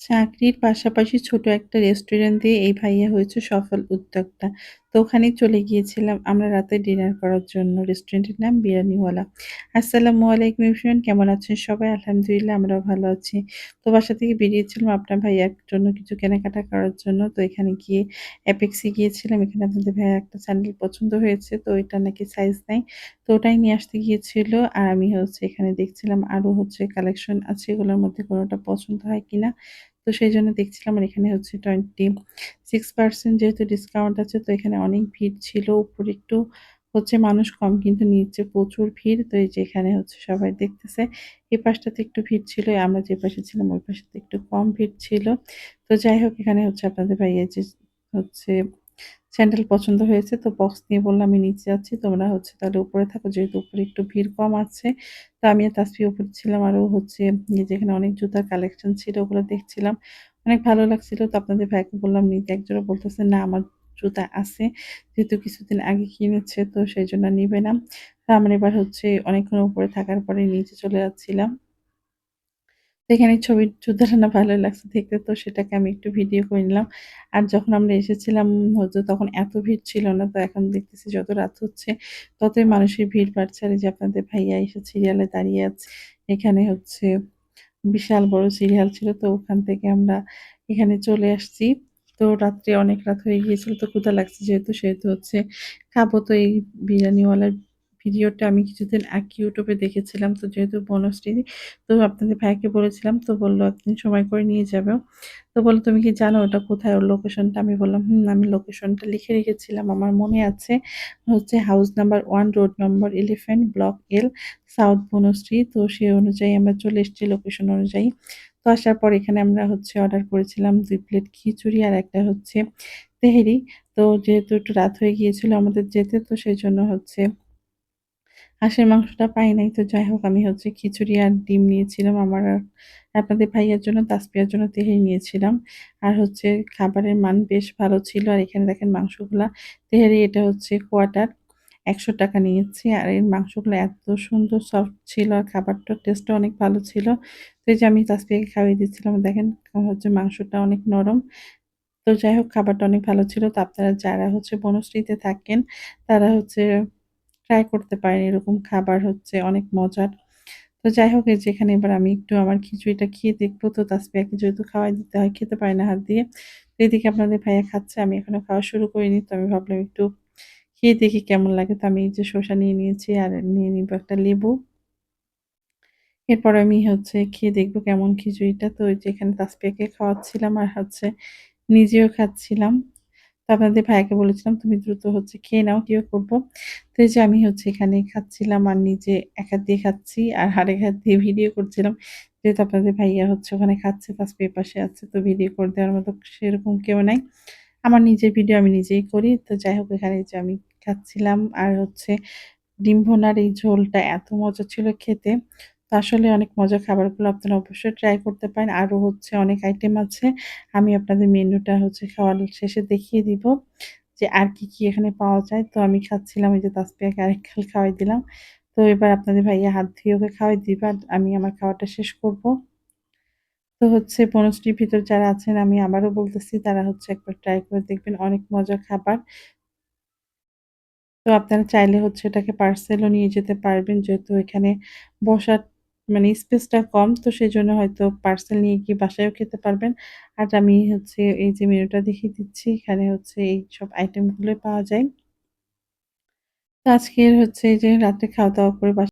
চাকরির পাশাপাশি ছোট একটা রেস্টুরেন্ট দিয়ে এই ভাইয়া হয়েছে সফল উদ্যোক্তা। তো ওখানেই চলে গিয়েছিলাম আমরা রাতে ডিনার করার জন্য। রেস্টুরেন্টের নাম বিরিয়ানিওয়ালা। আসসালামু আলাইকুম এভরিওয়ান কেমন আছেন সবাই? আলহামদুলিল্লাহ আমরাও ভালো আছি। তো বাসা থেকে বেরিয়েছিলাম আপনার ভাইয়ার জন্য কিছু কেনাকাটা করার জন্য। তো এখানে গিয়ে অ্যাপেক্সি গিয়েছিলাম। এখানে আপনাদের ভাইয়ার একটা স্যান্ডেল পছন্দ হয়েছে। তো এটা নাকি সাইজ নাই। তো ওটাই নিয়ে আসতে গিয়েছিল। আর আমি হচ্ছে এখানে দেখছিলাম আরও হচ্ছে কালেকশন আছে, এগুলোর মধ্যে কোনোটা পছন্দ হয় কিনা। তো সেই জন্য দেখছিলাম আর এখানে হচ্ছে 26% যেহেতু ডিসকাউন্ট আছে, তো এখানে অনেক ভিড় ছিল। উপরে একটু হচ্ছে মানুষ কম কিন্তু নিচে প্রচুর ভিড়। তো এই যে এখানে হচ্ছে সবাই দেখতেছে। এই পাশটাতে একটু ভিড় ছিল। আমরা যে পাশে ছিলাম ওই পাশটাতে একটু কম ভিড় ছিল। তো যাই হোক, এখানে হচ্ছে আপনাদের ভাইয়ের যে হচ্ছে স্যান্ডেল পছন্দ হয়েছে, তো বক্স নিয়ে বললাম, আমি নিচে যাচ্ছি তোমরা হচ্ছে তাহলে উপরে থাকো, যেহেতু উপরে একটু ভিড় কম আছে। তো আমি তাসফি উপরে ছিলাম আরও হচ্ছে যেখানে অনেক জুতার কালেকশন ছিল, ওগুলো দেখছিলাম। অনেক ভালো লাগছিল, তো আপনাদের ভাইকে বললাম, নিতে। একজোড়া বলতেছে, না, আমার জুতা আছে, যেহেতু কিছুদিন আগে কিনেছে, তো সেই জন্য নিবে না। তো আমার এবার হচ্ছে অনেকক্ষণ উপরে থাকার পরে নিচে চলে যাচ্ছিলাম। এখানে ছবির যুদ্ধটা ভালো লাগছে দেখতে, তো সেটাকে আমি একটু ভিডিও করে নিলাম। আর যখন আমরা এসেছিলাম হয়তো তখন এত ভিড় ছিল না। তো এখন দেখতেছি যত রাত হচ্ছে, ততই মানুষের ভিড় বাড়ছে। আর যে আপনাদের ভাইয়া এসে সিরিয়ালে দাঁড়িয়ে আছে। এখানে হচ্ছে বিশাল বড় সিরিয়াল ছিল, তো ওখান থেকে আমরা এখানে চলে আসছি। তো রাত্রে অনেক রাত হয়ে গিয়েছিল, তো ক্ষুধা লাগছে যেহেতু, সেহেতু হচ্ছে খাব তো এই বিরিয়ানিওয়ালার ভিডিওটা আমি কিছুদিন এক ইউটিউবে দেখেছিলাম। তো যেহেতু বনশ্রী তো আপনাদের ভাইকে বলেছিলাম, তো বলল একদিন সময় করে নিয়ে যাবে। তো বলল, তুমি কি জানো ওটা কোথায় ওর লোকেশনটা? আমি বললাম, হুম, আমি লোকেশনটা লিখে রেখেছিলাম, আমার মনে আছে। হচ্ছে house number one road number 11 block L south Banasree. তো সেই অনুযায়ী আমরা চলে এসেছি লোকেশন অনুযায়ী। তো আসার পর এখানে আমরা হচ্ছে অর্ডার করেছিলাম দুই প্লেট খিচুড়ি আর একটা হচ্ছে তেহেরি। তো যেহেতু একটু রাত হয়ে গিয়েছিল আমাদের যেতে, তো সেই জন্য হচ্ছে হাঁসের মাংসটা পাই নাই। তো যাই হোক, আমি হচ্ছে খিচুড়ি আর ডিম নিয়েছিলাম। আমার আর আপনাদের ভাইয়ার জন্য, তাসপিয়ার জন্য তেহারি নিয়েছিলাম। আর হচ্ছে খাবারের মান বেশ ভালো ছিল। আর এখানে দেখেন মাংসগুলা, তেহারি এটা হচ্ছে কোয়াটার, একশো টাকা নিয়েছি। আর এর মাংসগুলো এত সুন্দর সফট ছিল আর খাবারটার টেস্টও অনেক ভালো ছিল। তো যে আমি তাসপিয়াকে খাইয়ে দিচ্ছিলাম। দেখেন হচ্ছে মাংসটা অনেক নরম। তো যাই হোক, খাবারটা অনেক ভালো ছিল। তো আপনারা যারা হচ্ছে বনশ্রীতে থাকেন, তারা হচ্ছে ট্রাই করতে পারেন, এরকম খাবার হচ্ছে অনেক মজার। তো যাই হোক, এই যে এবার আমি একটু আমার খিচুড়িটা খেয়ে দেখব তো তাসফিয়াকে যেহেতু খাওয়াই দিতে হয়, খেতে পারে না হাত দিয়ে। তো এদিকে আপনাদের ভাইয়া খাচ্ছে, আমি এখনও খাওয়া শুরু করিনি। তো আমি ভাবলাম একটু খেয়ে দেখি কেমন লাগে। তো আমি এই যে শসা নিয়ে নিয়েছি আর নিয়ে নিবো একটা লেবু। এরপর আমি হচ্ছে খেয়ে দেখব কেমন খিচুড়িটা। তো ওই যে এখানে তাসফিয়াকে খাওয়াচ্ছিলাম আর হচ্ছে নিজেও খাচ্ছিলাম। তো আপনাদের ভাইয়াকে বলেছিলাম, তুমি দ্রুত হচ্ছে খেয়ে নাও, কিও করব। তো যে আমি হচ্ছে এখানে খাচ্ছিলাম আর নিজে এক হাত দিয়ে খাচ্ছি আর আরেক হাত দিয়ে ভিডিও করছিলাম। যেহেতু আপনাদের ভাইয়া হচ্ছে ওখানে খাচ্ছে তাসফি এপাশে আছে, তো ভিডিও করে দেওয়ার মতো সেরকম কেউ নাই। আমার নিজের ভিডিও আমি নিজেই করি। তো যাই হোক, এখানে যে আমি খাচ্ছিলাম আর হচ্ছে ডিম ভুনার এই ঝোলটা এত মজা ছিল খেতে। তো আসলে অনেক মজার খাবারগুলো আপনারা অবশ্যই ট্রাই করতে পারেন। আরও হচ্ছে অনেক আইটেম আছে। আমি আপনাদের মেনুটা হচ্ছে খাওয়ার শেষে দেখিয়ে দিব যে আর কি, কি এখানে পাওয়া যায়। তো আমি খাচ্ছিলাম ওই যে তাসফিয়াকে আরেক খাল খাওয়াই দিলাম। তো এবার আপনাদের ভাইয়া হাত ধুয়ে ওকে খাওয়াই দিবে আর আমি আমার খাওয়াটা শেষ করব। তো হচ্ছে বনশ্রীর ভিতর যারা আছেন আমি আবারও বলতেছি তারা হচ্ছে একবার ট্রাই করে দেখবেন অনেক মজার খাবার। তো আপনারা চাইলে হচ্ছে এটাকে পার্সেলও নিয়ে যেতে পারবেন যেহেতু এখানে বসার মানে স্পেসটা কম, তো সেই জন্য হয়তো পার্সেল নিয়ে গিয়ে বাসায়ও খেতে পারবেন। আর আমি হচ্ছে এই যে মেনুটা দেখিয়ে দিচ্ছি, এখানে হচ্ছে এই সব আইটেমগুলোই পাওয়া যায়। তো আজকের হচ্ছে যে রাতে খাওয়া-দাওয়া করে বাসায়